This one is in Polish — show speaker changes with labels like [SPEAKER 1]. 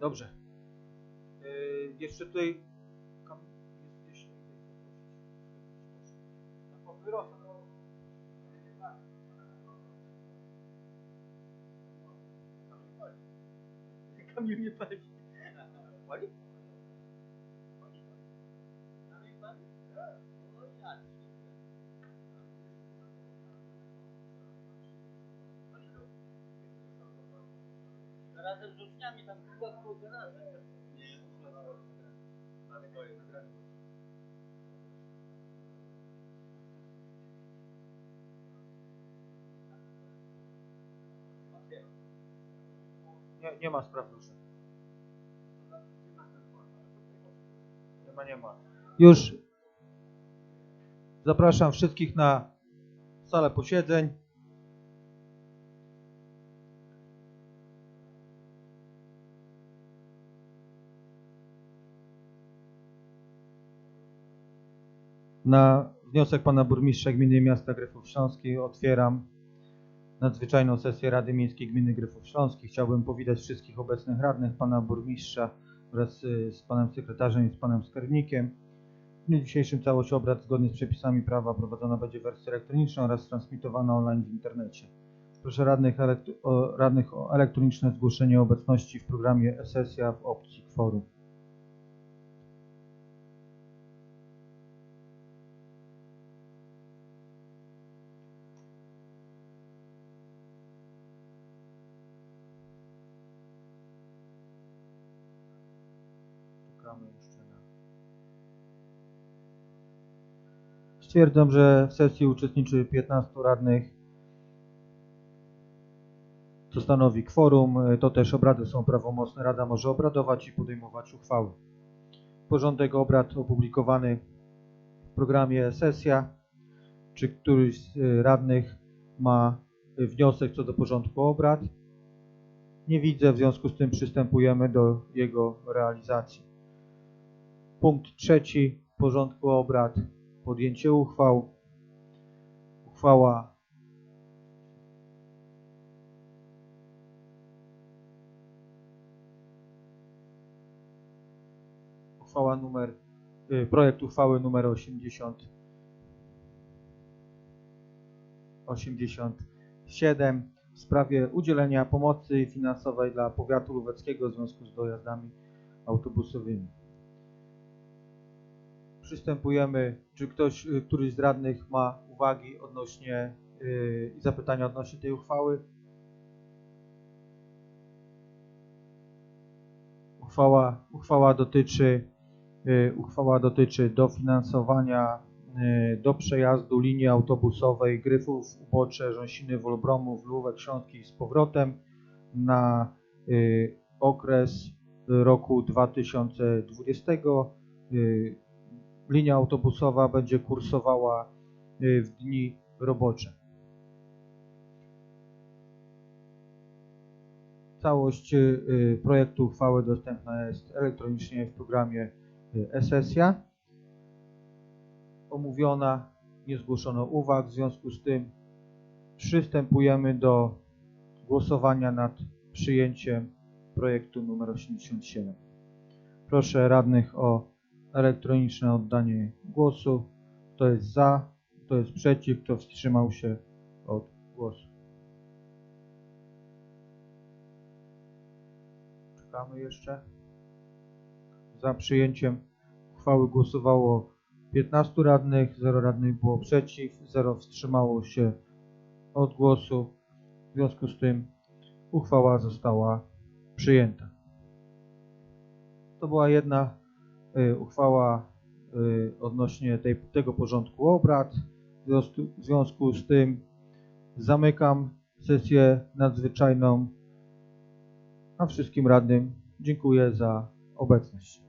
[SPEAKER 1] Dobrze. Yy, jeszcze tutaj... Kam... jest gdzieś. Na papierosa. Kamil nie pali. Pali?
[SPEAKER 2] Razem z uczniami tam chyba było razem.
[SPEAKER 1] Ale to jest nagrane. Nie, nie ma spraw duszy. Nie ma, nie ma. Już zapraszam wszystkich na salę posiedzeń. Na wniosek pana burmistrza gminy miasta Gryfów Śląskich otwieram nadzwyczajną sesję Rady Miejskiej Gminy Gryfów Śląskich. Chciałbym powitać wszystkich obecnych radnych, pana burmistrza wraz y, z panem sekretarzem i z panem skarbnikiem. W dniu dzisiejszym całość obrad zgodnie z przepisami prawa prowadzona będzie w wersji elektronicznej oraz transmitowana online w internecie. Proszę radnych, elekt- o, radnych o elektroniczne zgłoszenie obecności w programie e-sesja w opcji kworum. Stwierdzam, że w sesji uczestniczy 15 radnych, co stanowi kworum. To też obrady są prawomocne. Rada może obradować i podejmować uchwały. Porządek obrad opublikowany w programie sesja. Czy któryś z radnych ma wniosek co do porządku obrad? Nie widzę, w związku z tym przystępujemy do jego realizacji. Punkt trzeci porządku obrad. Podjęcie uchwał. Uchwała uchwała numer y, projekt uchwały numer 80 87 w sprawie udzielenia pomocy finansowej dla powiatu lubeckiego w związku z dojazdami autobusowymi. Przystępujemy, czy ktoś, y, któryś z radnych ma uwagi odnośnie y, i zapytania odnośnie tej uchwały? Uchwała, uchwała dotyczy y, uchwała dotyczy dofinansowania do przejazdu linii autobusowej Gryfów, Ubocze, Rząsiny, Wolbromów, Lówek, Śląskich z powrotem na okres roku 2020. Linia autobusowa będzie kursowała y, w dni robocze. Całość y, projektu uchwały dostępna jest elektronicznie w programie y, e-sesja. Omówiona, nie zgłoszono uwag, w związku z tym przystępujemy do głosowania nad przyjęciem projektu numer 87. Proszę radnych o elektroniczne oddanie głosu. Kto jest za, kto jest przeciw, kto wstrzymał się od głosu. Czekamy jeszcze. Za przyjęciem uchwały głosowało 15 radnych, 0 radnych było przeciw, 0 wstrzymało się od głosu. W związku z tym uchwała została przyjęta. To była jedna uchwała y, odnośnie tej, tego porządku obrad. W związku z tym zamykam sesję nadzwyczajną, a wszystkim radnym dziękuję za obecność.